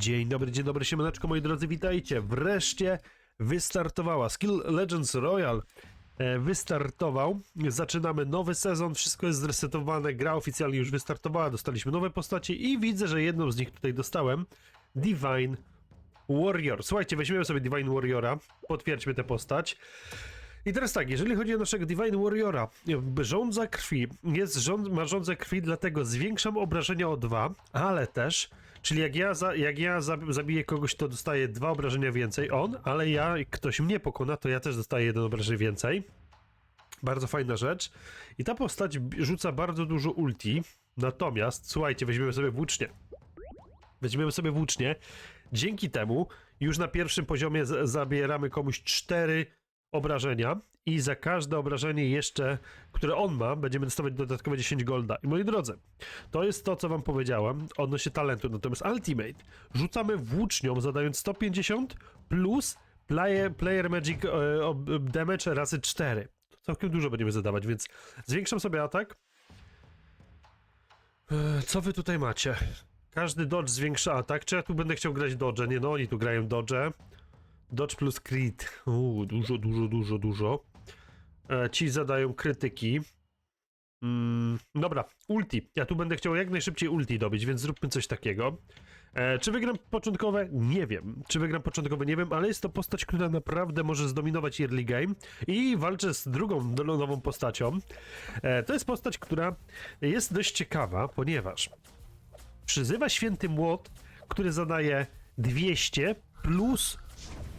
Dzień dobry, dzień dobry, siemaneczko moi drodzy, witajcie. Wreszcie wystartowała Skill Legends Royal. e, Wystartował, zaczynamy nowy sezon, wszystko jest zresetowane, gra oficjalnie już wystartowała, dostaliśmy nowe postacie i widzę, że jedną z nich tutaj dostałem, Divine Warrior. Słuchajcie, weźmiemy sobie Divine Warriora, potwierdźmy tę postać. I teraz tak, jeżeli chodzi o naszego Divine Warriora, żądza krwi, jest rząd, ma żądzę krwi, dlatego zwiększam obrażenia o dwa, ale też, czyli jak ja, za, jak ja za, zabiję kogoś, to dostaję dwa obrażenia więcej on, ale ja, ktoś mnie pokona, to ja też dostaję jeden obrażeń więcej. Bardzo fajna rzecz. I ta postać rzuca bardzo dużo ulti, natomiast, słuchajcie, weźmiemy sobie włócznie. Weźmiemy sobie włócznie. Dzięki temu już na pierwszym poziomie zabieramy komuś cztery obrażenia i za każde obrażenie jeszcze, które on ma, będziemy dostawać dodatkowe 10 golda. I moi drodzy, to jest to, co wam powiedziałem odnośnie talentu. Natomiast Ultimate rzucamy włócznią, zadając 150 plus player, player Magic e, damage razy 4. To całkiem dużo będziemy zadawać, więc zwiększam sobie atak. E, Co wy tutaj macie? Każdy dodge zwiększa atak. Czy ja tu będę chciał grać dodge? Nie, no oni tu grają dodge. Dodge plus crit. Uuu, dużo, dużo, dużo, dużo. E, ci zadają krytyki. Mm, dobra, ulti. Ja tu będę chciał jak najszybciej ulti dobić, więc zróbmy coś takiego. E, czy wygram początkowe? Nie wiem. Czy wygram początkowe? Nie wiem, ale jest to postać, która naprawdę może zdominować early game i walczę z drugą nową postacią. E, to jest postać, która jest dość ciekawa, ponieważ przyzywa święty młot, który zadaje 200 plus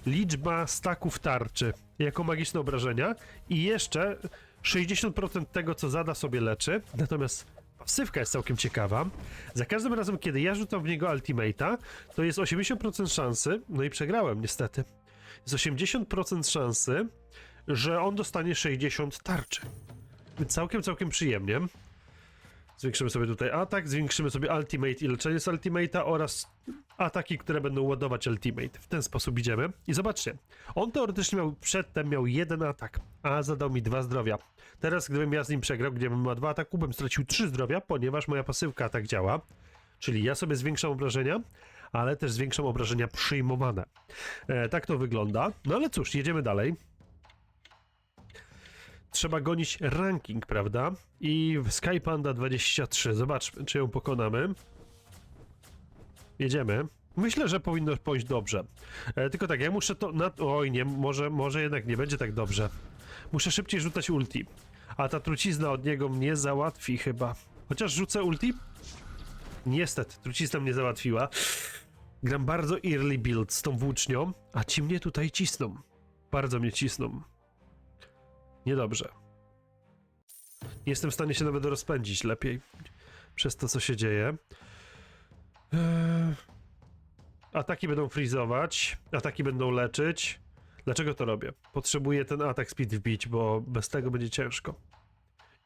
liczba staków tarczy jako magiczne obrażenia i jeszcze 60% tego, co zada sobie leczy. Natomiast pasywka jest całkiem ciekawa. Za każdym razem, kiedy ja rzucam w niego ultimate'a, to jest 80% szansy, no i przegrałem niestety, jest 80% szansy, że on dostanie 60 tarczy. Całkiem, całkiem przyjemnie. Zwiększymy sobie tutaj atak, zwiększymy sobie ultimate i leczenie z ultimate'a oraz ataki, które będą ładować ultimate. W ten sposób idziemy. I zobaczcie, on teoretycznie miał przedtem miał jeden atak, a zadał mi dwa zdrowia. Teraz, gdybym ja z nim przegrał, gdybym miał dwa ataku, bym stracił trzy zdrowia, ponieważ moja pasywka tak działa. Czyli ja sobie zwiększam obrażenia, ale też zwiększam obrażenia przyjmowane. E, tak to wygląda. No ale cóż, jedziemy dalej. Trzeba gonić ranking, prawda? I Sky Panda 23. Zobaczmy, czy ją pokonamy. Jedziemy. Myślę, że powinno pójść dobrze. E, tylko tak, ja muszę to. Oj, nie, może, może jednak nie będzie tak dobrze. Muszę szybciej rzucać ulti. A ta trucizna od niego mnie załatwi chyba. Chociaż rzucę ulti? Niestety, trucizna mnie załatwiła. Gram bardzo early build z tą włócznią, a ci mnie tutaj cisną. Bardzo mnie cisną. Niedobrze. Nie jestem w stanie się nawet rozpędzić lepiej przez to, co się dzieje. Eee, Ataki będą freezować, ataki będą leczyć. Dlaczego to robię? Potrzebuję ten atak speed wbić, bo bez tego będzie ciężko.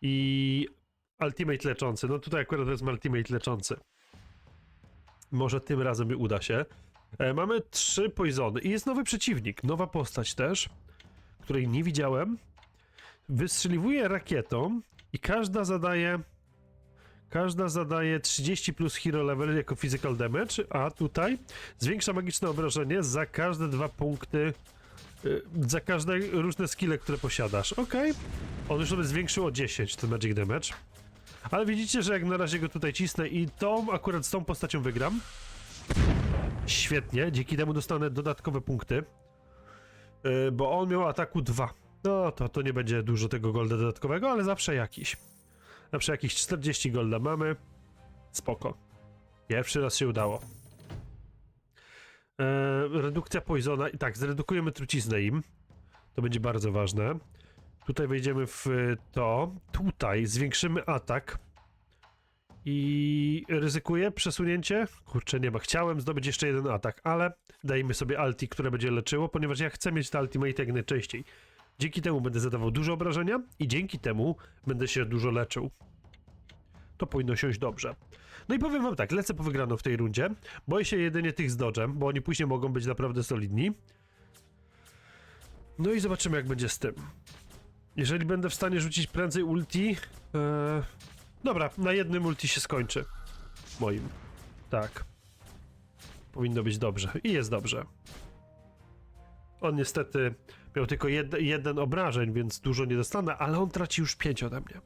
I ultimate leczący. No tutaj akurat wezmę ultimate leczący. Może tym razem mi uda się. E, mamy trzy poisony i jest nowy przeciwnik, nowa postać też, której nie widziałem. Wystrzeliwuje rakietą i każda zadaje każda zadaje 30 plus hero level jako physical damage, a tutaj zwiększa magiczne obrażenie za każde dwa punkty y, za każde różne skille, które posiadasz. Okej. On już sobie zwiększył o 10 ten magic damage. Ale widzicie, że jak na razie go tutaj cisnę i tą akurat z tą postacią wygram. Świetnie, dzięki temu dostanę dodatkowe punkty. Yy, bo on miał ataku 2. No to, to nie będzie dużo tego golda dodatkowego, ale zawsze jakiś. Zawsze jakieś 40 golda mamy. Spoko. Pierwszy raz się udało. Eee, redukcja poisona. I tak, zredukujemy truciznę im. To będzie bardzo ważne. Tutaj wejdziemy w to. Tutaj zwiększymy atak. I ryzykuję przesunięcie? Kurczę, nie ma. Chciałem zdobyć jeszcze jeden atak, ale dajmy sobie alti, które będzie leczyło, ponieważ ja chcę mieć te ultimate jak najczęściej. Dzięki temu będę zadawał dużo obrażenia i dzięki temu będę się dużo leczył. To powinno siąść dobrze. No i powiem wam tak, lecę po wygraną w tej rundzie. Boję się jedynie tych z dodżem, bo oni później mogą być naprawdę solidni. No i zobaczymy jak będzie z tym. Jeżeli będę w stanie rzucić prędzej ulti... E... Dobra, na jednym ulti się skończy. Moim. Tak. powinno być dobrze. I jest dobrze. On niestety miał tylko jed, jeden obrażeń, więc dużo nie dostanę, ale on traci już 5 ode mnie.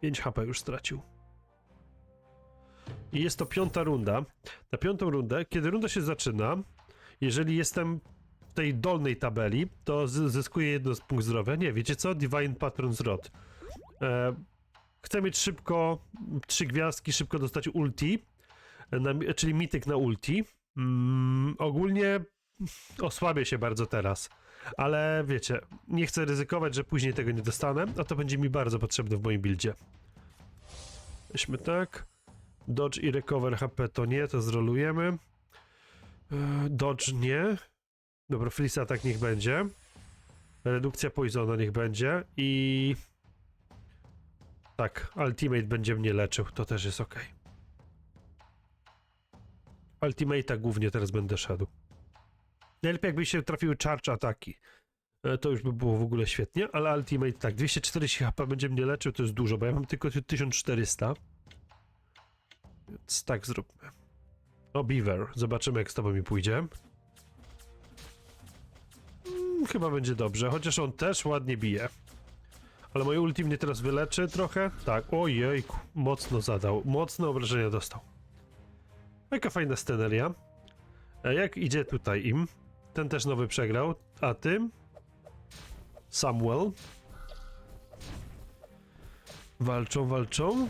5 HP już stracił. I jest to piąta runda. Na piątą rundę, kiedy runda się zaczyna, jeżeli jestem w tej dolnej tabeli, to zyskuję jedno z punkt zdrowia. Nie, wiecie co? Divine Patron's Rod. E, chcę mieć szybko trzy gwiazdki, szybko dostać ulti, na, czyli mityk na ulti. Mm, ogólnie osłabię się bardzo teraz, ale wiecie, nie chcę ryzykować, że później tego nie dostanę, a to będzie mi bardzo potrzebne w moim buildzie. Weźmy tak. Dodge i recover HP to nie, to zrolujemy. E, Dodge nie. Dobra, Freeze atak niech będzie. Redukcja poisona niech będzie i... Tak, Ultimate będzie mnie leczył, to też jest ok. Ultimate'a głównie teraz będę szedł. Najlepiej jakby się trafiły charge ataki. E, To już by było w ogóle świetnie, ale Ultimate tak, 240 HP będzie mnie leczył, to jest dużo, bo ja mam tylko 1400. Więc tak zróbmy. O, Beaver, zobaczymy jak z tobą mi pójdzie. Mm, chyba będzie dobrze, chociaż on też ładnie bije. Ale moje ulti mnie teraz wyleczy trochę. Tak, ojejku, mocno zadał, mocne obrażenia dostał. Jaka fajna sceneria. A jak idzie tutaj im? Ten też nowy przegrał, a tym? Samuel. Walczą, walczą.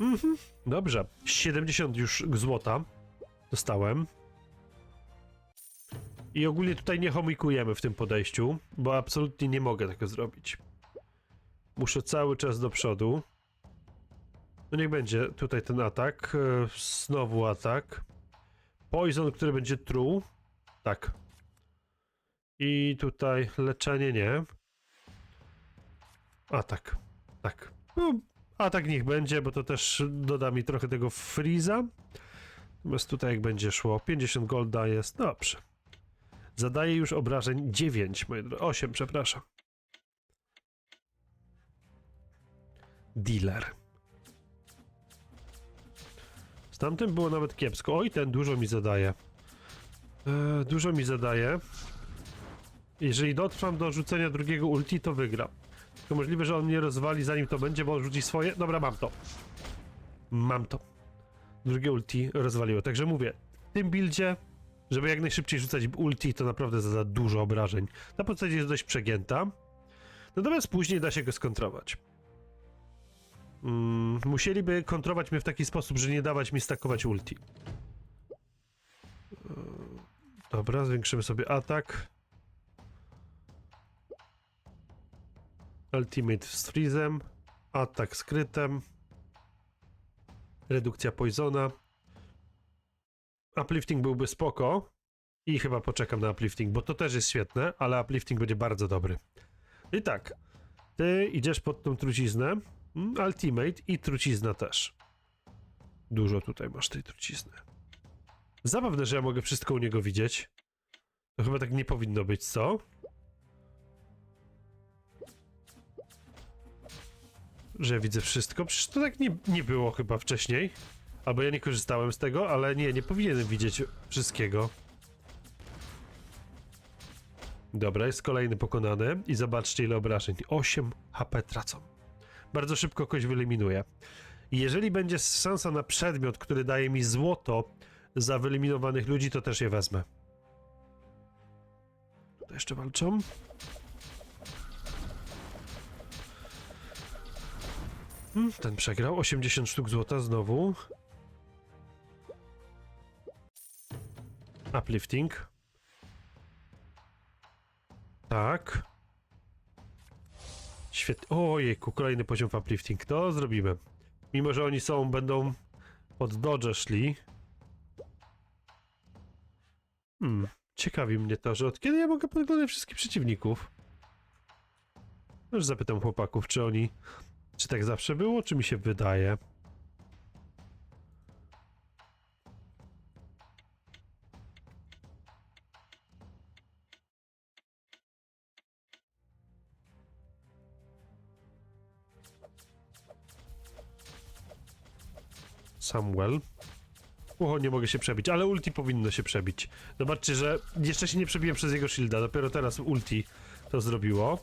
Mhm, dobrze. 70 już złota dostałem. I ogólnie tutaj nie homikujemy w tym podejściu, bo absolutnie nie mogę tego zrobić. Muszę cały czas do przodu. No niech będzie tutaj ten atak. e, Znowu atak. Poison, który będzie true. Tak. I tutaj leczenie nie. Atak. Tak. No, atak niech będzie, bo to też doda mi trochę tego freeza. Natomiast tutaj jak będzie szło, 50 golda jest dobrze. Zadaje już obrażeń 9, moi drodzy. 8, przepraszam. Dealer. Z tamtym było nawet kiepsko. Oj, ten dużo mi zadaje. E, dużo mi zadaje. Jeżeli dotrwam do rzucenia drugiego ulti, to wygra. Tylko możliwe, że on mnie rozwali zanim to będzie, bo on rzuci swoje. Dobra, mam to. Mam to. Drugie ulti rozwaliło. Także mówię, w tym buildzie, żeby jak najszybciej rzucać ulti, to naprawdę zada dużo obrażeń. Ta postać jest dość przegięta. Natomiast później da się go skontrować. Mm, musieliby kontrować mnie w taki sposób, że nie dawać mi stakować ulti. Eee, Dobra, zwiększymy sobie atak. Ultimate z freezem. Atak z krytem. Redukcja poisona. Uplifting byłby spoko. I chyba poczekam na uplifting, bo to też jest świetne, ale uplifting będzie bardzo dobry. I tak, ty idziesz pod tą truciznę. Ultimate i trucizna też. Dużo tutaj masz tej trucizny. Zabawne, że ja mogę wszystko u niego widzieć. To chyba tak nie powinno być, co? Że ja widzę wszystko? Przecież to tak nie, nie było chyba wcześniej. Albo ja nie korzystałem z tego, ale nie, nie powinienem widzieć wszystkiego. Dobra, jest kolejny pokonany i zobaczcie ile obrażeń. 8 HP tracą. Bardzo szybko kogoś wyeliminuję. Jeżeli będzie szansa na przedmiot, który daje mi złoto za wyeliminowanych ludzi, to też je wezmę. Tutaj jeszcze walczą. Hmm, ten przegrał. 80 sztuk złota znowu. Uplifting. Tak. Świetnie. Ojejku, kolejny poziom w uplifting. To zrobimy. Mimo, że oni są, będą od dodge szli. Hmm, ciekawi mnie to, że od kiedy ja mogę podglądać wszystkich przeciwników? Już zapytam chłopaków, czy oni... Czy tak zawsze było, czy mi się wydaje? Samuel. Ucho, nie mogę się przebić, ale ulti powinno się przebić. Zobaczcie, że jeszcze się nie przebiłem przez jego shielda, dopiero teraz ulti to zrobiło.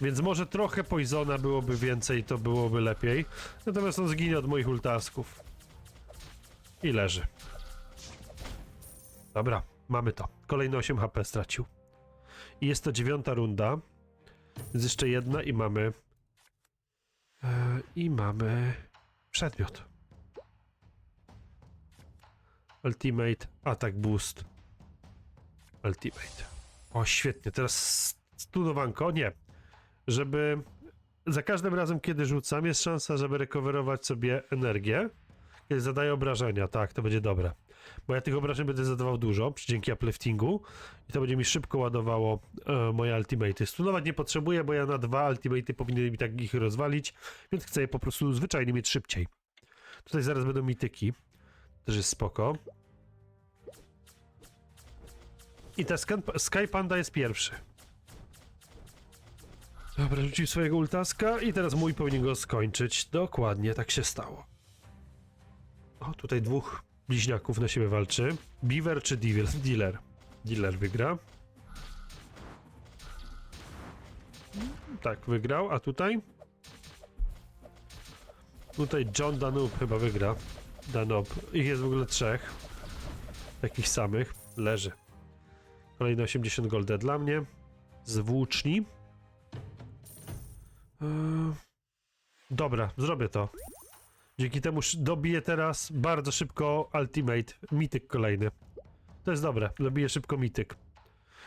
Więc może trochę poisona byłoby więcej, to byłoby lepiej. Natomiast on zginie od moich ultasków. I leży. Dobra, mamy to. Kolejne 8 HP stracił. I jest to dziewiąta runda. Jest jeszcze jedna i mamy... E, I mamy... Przedmiot. Ultimate Attack Boost. Ultimate. O, świetnie. Teraz stunowanko. Nie. Żeby za każdym razem, kiedy rzucam, jest szansa, żeby rekowerować sobie energię. Kiedy zadaję obrażenia. Tak, to będzie dobre. Bo ja tych obrażeń będę zadawał dużo dzięki upliftingu i to będzie mi szybko ładowało e, moje ultimaty. Stunować nie potrzebuję, bo ja na dwa ultimaty powinien mi tak ich rozwalić, więc chcę je po prostu zwyczajnie mieć szybciej. Tutaj zaraz będą mityki. Też jest spoko. I ta Sky- Panda jest pierwszy. Dobra, rzucił swojego ultaska i teraz mój powinien go skończyć. Dokładnie, tak się stało. O, tutaj dwóch bliźniaków na siebie walczy. Beaver czy Devil? Dealer. Dealer wygra. Tak, wygrał, a tutaj? Tutaj John Danube chyba wygra. Danube. Ich jest w ogóle trzech. Takich samych. Leży. Kolejne 80 golda dla mnie. Z włóczni. Eee, Dobra, zrobię to. Dzięki temu dobiję teraz bardzo szybko Ultimate. Mityk kolejny. To jest dobre. Dobiję szybko mityk.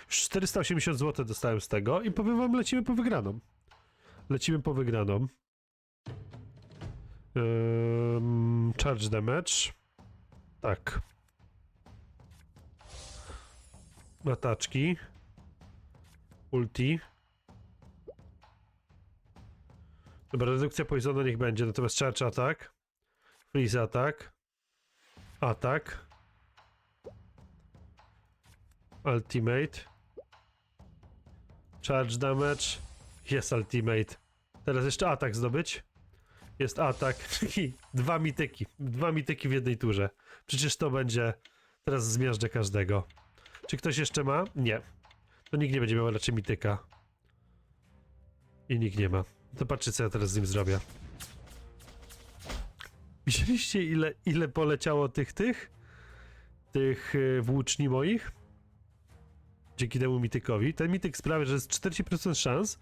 Już 480 zł dostałem z tego i powiem wam, lecimy po wygraną. Lecimy po wygraną. Charge damage. Tak. Ataczki. Ulti. Dobra, redukcja poisonu niech będzie, natomiast charge atak. Freeze atak. Atak. Ultimate. Charge damage. Jest ultimate. Teraz jeszcze atak zdobyć. Jest atak dwa mityki. Dwa mityki w jednej turze. Przecież to będzie... Teraz zmiażdżę każdego. Czy ktoś jeszcze ma? Nie. To nikt nie będzie miał raczej mityka. I nikt nie ma. To patrzcie, co ja teraz z nim zrobię. Widzieliście, ile, ile poleciało tych, tych? Tych y, włóczni moich? Dzięki temu mitykowi. Ten mityk sprawia, że jest 40% szans,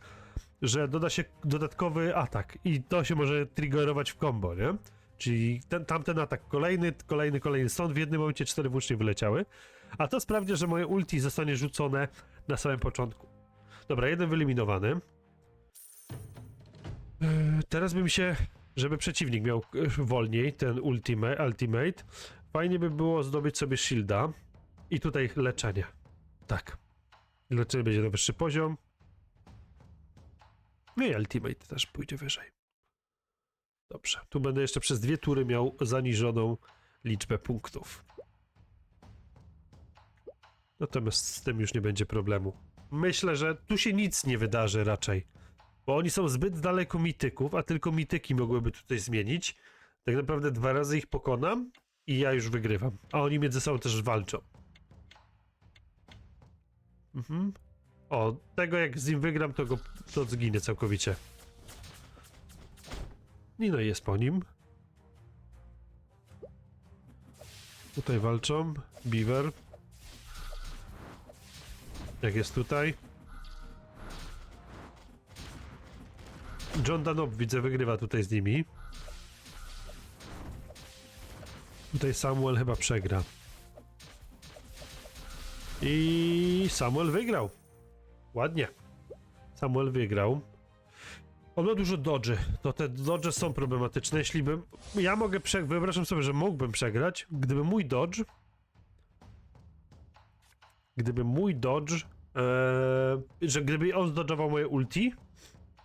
że doda się dodatkowy atak i to się może triggerować w combo, nie? Czyli ten, tamten atak kolejny, kolejny, kolejny. Stąd w jednym momencie cztery włócznie wyleciały. A to sprawia, że moje ulti zostanie rzucone na samym początku. Dobra, jeden wyeliminowany. Yy, Teraz bym się, żeby przeciwnik miał yy, wolniej ten ultimate, ultimate, fajnie by było zdobyć sobie shielda i tutaj leczenie. Tak. Leczenie będzie na wyższy poziom. No i ultimate też pójdzie wyżej. Dobrze. Tu będę jeszcze przez dwie tury miał zaniżoną liczbę punktów. Natomiast z tym już nie będzie problemu. Myślę, że tu się nic nie wydarzy raczej. Bo oni są zbyt daleko mityków, a tylko mityki mogłyby tutaj zmienić. Tak naprawdę dwa razy ich pokonam i ja już wygrywam. A oni między sobą też walczą. Mhm. O, tego jak z nim wygram, to go to zginę całkowicie. Nino jest po nim. Tutaj walczą. Beaver. Jak jest tutaj? John Danop widzę wygrywa tutaj z nimi. Tutaj Samuel chyba przegra. I Samuel wygrał. Ładnie. Samuel wygrał. On ma dużo dodży. To te dodże są problematyczne. Jeśli bym. Ja mogę przegrać. Wyobrażam sobie, że mógłbym przegrać, gdyby mój dodge. Gdyby mój dodge. Eee, że gdyby on zdodżował moje ulti,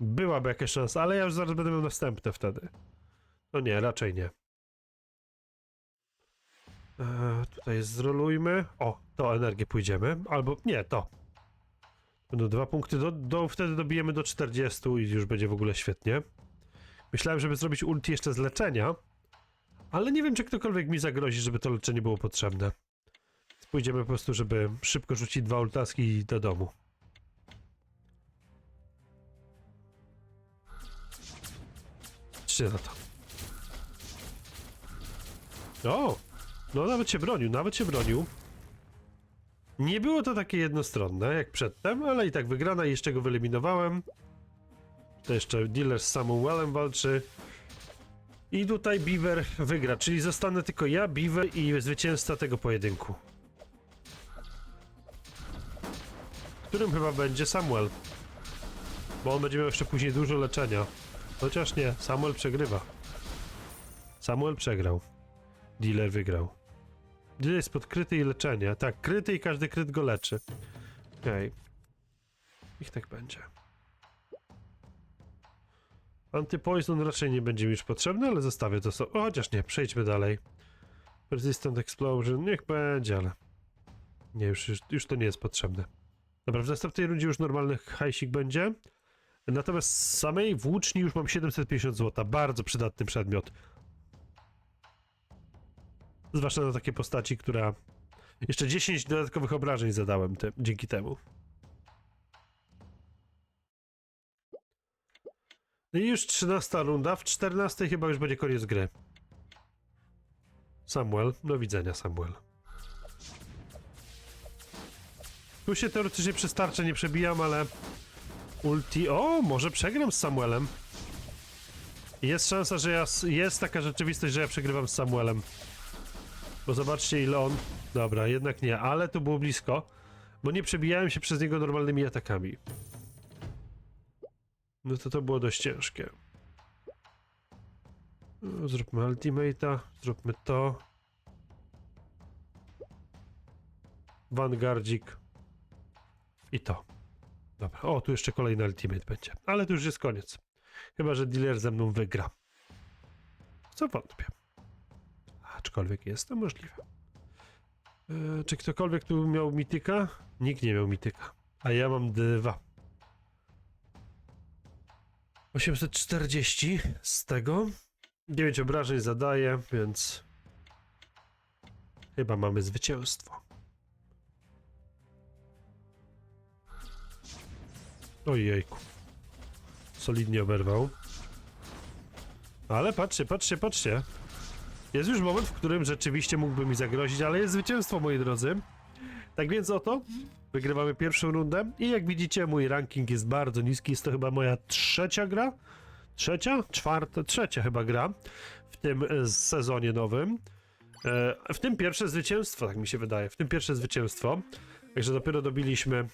byłaby jakaś szansa, ale ja już zaraz będę miał następne wtedy. No nie, raczej nie. Eee, tutaj zrolujmy. O, to energię pójdziemy. Albo nie, to. Będą dwa punkty, do, do, wtedy dobijemy do 40 i już będzie w ogóle świetnie. Myślałem, żeby zrobić ulti jeszcze z leczenia, Ale nie wiem, czy ktokolwiek mi zagrozi, żeby to leczenie było potrzebne. Pójdziemy po prostu, żeby szybko rzucić dwa ultaski i do domu. Trzy na to. O! No nawet się bronił, nawet się bronił. Nie było to takie jednostronne jak przedtem, ale i tak wygrana jeszcze go wyeliminowałem. To jeszcze dealer z Samuelem walczy. I tutaj Beaver wygra, czyli zostanę tylko ja, Beaver i zwycięzca tego pojedynku. Którym chyba będzie Samuel. Bo on będzie miał jeszcze później dużo leczenia. Chociaż nie, Samuel przegrywa. Samuel przegrał. Dealer wygrał. Dealer jest pod kryty i leczenie. Tak, kryty i każdy kryt go leczy. Okej. Niech tak będzie. Antypoison raczej nie będzie mi już potrzebny, ale zostawię to sobie. Chociaż nie, przejdźmy dalej. Resistant Explosion, niech będzie, ale... Nie, już, już, już to nie jest potrzebne. Dobra, w następnej rundzie już normalny hajsik będzie. Natomiast samej włóczni już mam 750 zł. Bardzo przydatny przedmiot. Zwłaszcza na takie postaci, która... Jeszcze 10 dodatkowych obrażeń zadałem te, dzięki temu. No i już 13 runda, w 14 chyba już będzie koniec gry. Samuel, do widzenia Samuel. Tu się teoretycznie przez tarczę nie przebijam, ale... Ulti... O, może przegram z Samuelem. Jest szansa, że ja... Jest taka rzeczywistość, że ja przegrywam z Samuelem. Bo zobaczcie ile on... Dobra, jednak nie, ale to było blisko. Bo nie przebijałem się przez niego normalnymi atakami. No to to było dość ciężkie. No, Zróbmy ultimate'a, zróbmy to. Vanguardzik. I to. Dobra, o, tu jeszcze kolejny ultimate będzie. Ale to już jest koniec. Chyba, że dealer ze mną wygra. Co wątpię. Aczkolwiek jest to możliwe. E, czy ktokolwiek tu miał mityka? Nikt nie miał mityka. A ja mam dwa. 840 z tego. 9 obrażeń zadaję, więc chyba mamy zwycięstwo. Ojejku. Solidnie oberwał. Ale patrzcie, patrzcie, patrzcie. Jest już moment, w którym rzeczywiście mógłby mi zagrozić, ale jest zwycięstwo, moi drodzy. Tak więc oto, wygrywamy pierwszą rundę i jak widzicie, mój ranking jest bardzo niski. Jest to chyba moja trzecia gra. Trzecia? Czwarta? Trzecia chyba gra w tym e, sezonie nowym. E, w tym pierwsze zwycięstwo, tak mi się wydaje. W tym pierwsze zwycięstwo. Także dopiero dobiliśmy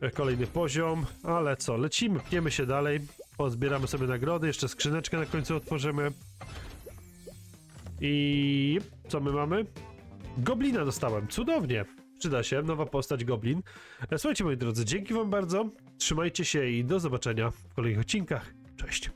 e, kolejny poziom, ale co, lecimy, pniemy się dalej, pozbieramy sobie nagrody, jeszcze skrzyneczkę na końcu otworzymy. I co my mamy? Goblina dostałem, cudownie. Przyda się, nowa postać Goblin. Słuchajcie moi drodzy, dzięki wam bardzo, trzymajcie się i do zobaczenia w kolejnych odcinkach. Cześć.